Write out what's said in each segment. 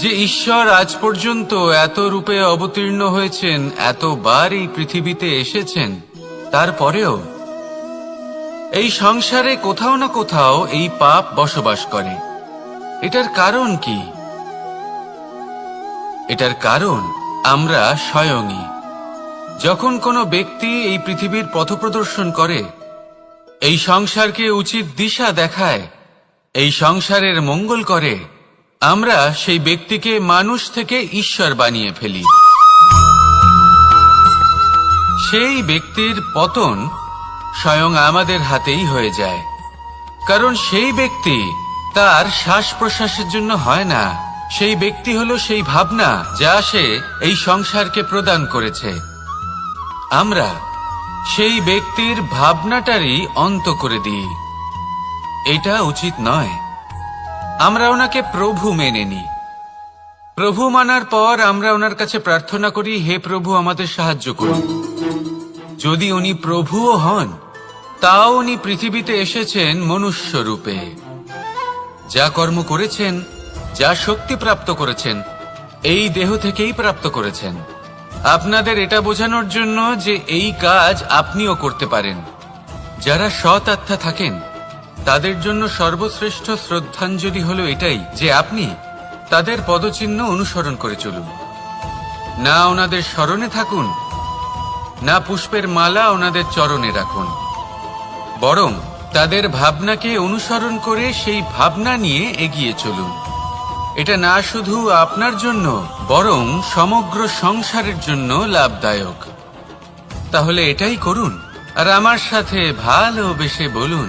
যে ঈশ্বর আজ পর্যন্ত এত রূপে অবতীর্ণ হয়েছেন, এতবার এই পৃথিবীতে এসেছেন, তারপরেও এই সংসারে কোথাও না কোথাও এই পাপ বসবাস করে। এটার কারণ কি? এটার কারণ আমরা স্বয়ংই। যখন কোনো ব্যক্তি এই পৃথিবীর পথপ্রদর্শন করে, এই সংসারকে উচিত দিশা দেখায়, এই সংসারের মঙ্গল করে আমরা সেই ব্যক্তিকে মানুষ থেকে ঈশ্বর বানিয়ে ফেলি। সেই ব্যক্তির পতন স্বয়ং আমাদের হাতেই হয়ে যায়। কারণ সেই ব্যক্তি তার শ্বাস প্রশ্বাসের জন্য হয় না। সেই ব্যক্তি হলো সেই ভাবনা যা সে এই সংসারকে প্রদান করেছে। আমরা সেই ব্যক্তির ভাবনাটারই অন্ত করে দিই। এটা উচিত নয়। আমরা ওনাকে প্রভু মেনে নিই প্রভু মানার পর আমরা ওনার কাছে প্রার্থনা করি, হে প্রভু, আমাদের সাহায্য করুন। যদি উনি প্রভুও হন, তাও উনি পৃথিবীতে এসেছেন মনুষ্য রূপে। যা কর্ম করেছেন, যা শক্তি প্রাপ্ত করেছেন, এই দেহ থেকেই প্রাপ্ত করেছেন। আপনাদের এটা বোঝানোর জন্য যে এই কাজ আপনিও করতে পারেন। যারা সৎ আত্মা থাকেন তাদের জন্য সর্বশ্রেষ্ঠ শ্রদ্ধাঞ্জলি হলো এটাই যে আপনি তাদের পদচিহ্ন অনুসরণ করে চলুন। না ওনাদের স্মরণে থাকুন, না পুষ্পের মালা ওনাদের চরণে রাখুন। বরং তাদের ভাবনাকে অনুসরণ করে সেই ভাবনা নিয়ে এগিয়ে চলুন। এটা না শুধু আপনার জন্য, বরং সমগ্র সংসারের জন্য লাভদায়ক। তাহলে এটাই করুন, আর আমার সাথে ভালোবেসে বলুন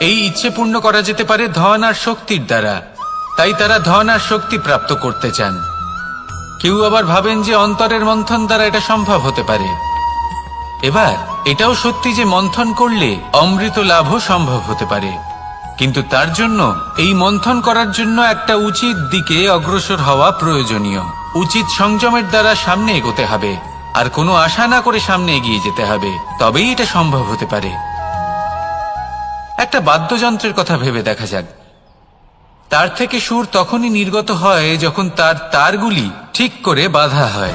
এই ইচ্ছে পূর্ণ করা যেতে পারে ধন আর শক্তির দ্বারা। তাই তারা ধন আর শক্তি প্রাপ্ত করতে চান। কেউ আবার ভাবেন যে অন্তরের মন্থন দ্বারা এটা সম্ভব হতে পারে। এবার, এটাও সত্যি যে মন্থন করলে অমৃত লাভও সম্ভব হতে পারে। কিন্তু তার জন্য এই মন্থন করার জন্য একটা উচিত দিকে অগ্রসর হওয়া প্রয়োজনীয়। উচিত সংযমের দ্বারা সামনে এগোতে হবে। আর কোনো আশা না করে সামনে এগিয়ে যেতে হবে। তবেই এটা সম্ভব হতে পারে। একটা বাদ্যযন্ত্রের কথা ভেবে দেখা যাক। তার থেকে সুর তখনই নির্গত হয় যখন তার তারগুলি ঠিক করে বাঁধা হয়।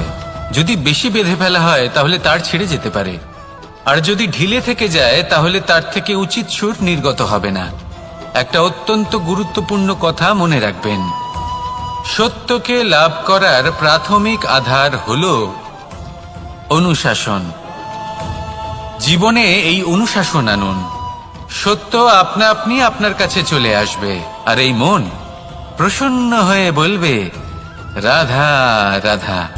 যদি বেশি বেঁধে ফেলা হয়, তাহলে তার ছেড়ে যেতে পারে। আর যদি ঢিলে থেকে যায়, তাহলে তার থেকে উচিত সুর নির্গত হবে না। একটা অত্যন্ত গুরুত্বপূর্ণ কথা মনে রাখবেন। সত্যকে লাভ করার প্রাথমিক আধার হল অনুশাসন। জীবনে এই অনুশাসন আনুন। সত্য আপনা আপনি আপনার কাছে চলে আসবে। আর এই মন প্রসন্ন হয়ে বলবে, রাধা রাধা।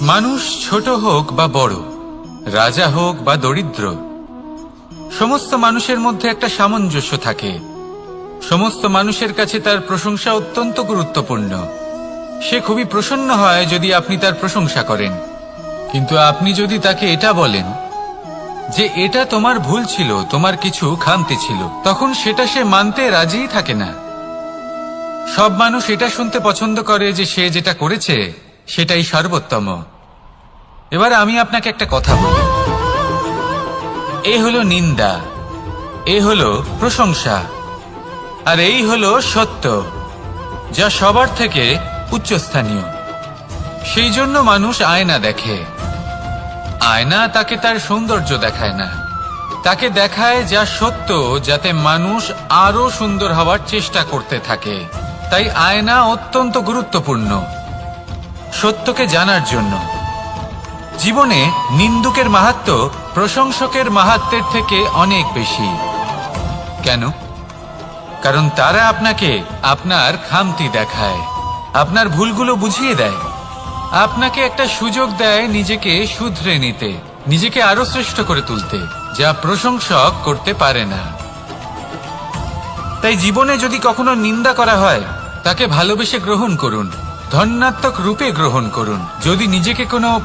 মানুষ ছোট হোক বা বড়, রাজা হোক বা দরিদ্র, সমস্ত মানুষের মধ্যে একটা সামঞ্জস্য থাকে। সমস্ত মানুষের কাছে তার প্রশংসা অত্যন্ত গুরুত্বপূর্ণ। সে খুবই প্রসন্ন হয় যদি আপনি তার প্রশংসা করেন। কিন্তু আপনি যদি তাকে এটা বলেন যে এটা তোমার ভুল ছিল, তোমার কিছু খামতি ছিল। তখন সেটা সে মানতে রাজিই থাকে না। সব মানুষ এটা শুনতে পছন্দ করে যে সে যেটা করেছে, সেটাই সর্বোত্তম। এবার আমি আপনাকে একটা কথা বলি। এ হলো নিন্দা, এ হলো প্রশংসা, আর এই হলো সত্য, যা সবার থেকে উচ্চস্থানীয়। সেই জন্য মানুষ আয়না দেখে। আয়না তাকে তার সৌন্দর্য দেখায় না। তাকে দেখায় যা সত্য, যাতে মানুষ আরও সুন্দর হওয়ার চেষ্টা করতে থাকে। তাই আয়না অত্যন্ত গুরুত্বপূর্ণ। সত্যকে জানার জন্য। জীবনে নিন্দুকের মাহাত্ম প্রশংসকের মাহাত্মের থেকে অনেক বেশি। কেন? কারণ তারা আপনাকে আপনার খামতি দেখায়। আপনার ভুলগুলো বুঝিয়ে দেয়। আপনাকে একটা সুযোগ দেয় নিজেকে শুধরে নিতে, নিজেকে আরও শ্রেষ্ঠ করে তুলতে, যা প্রশংসক করতে পারে না। তাই জীবনে যদি কখনো নিন্দা করা হয়, তাকে ভালোবেসে গ্রহণ করুন ধন্যাত্মক রূপে গ্রহণ করুন। যদি নিজেকে কোনো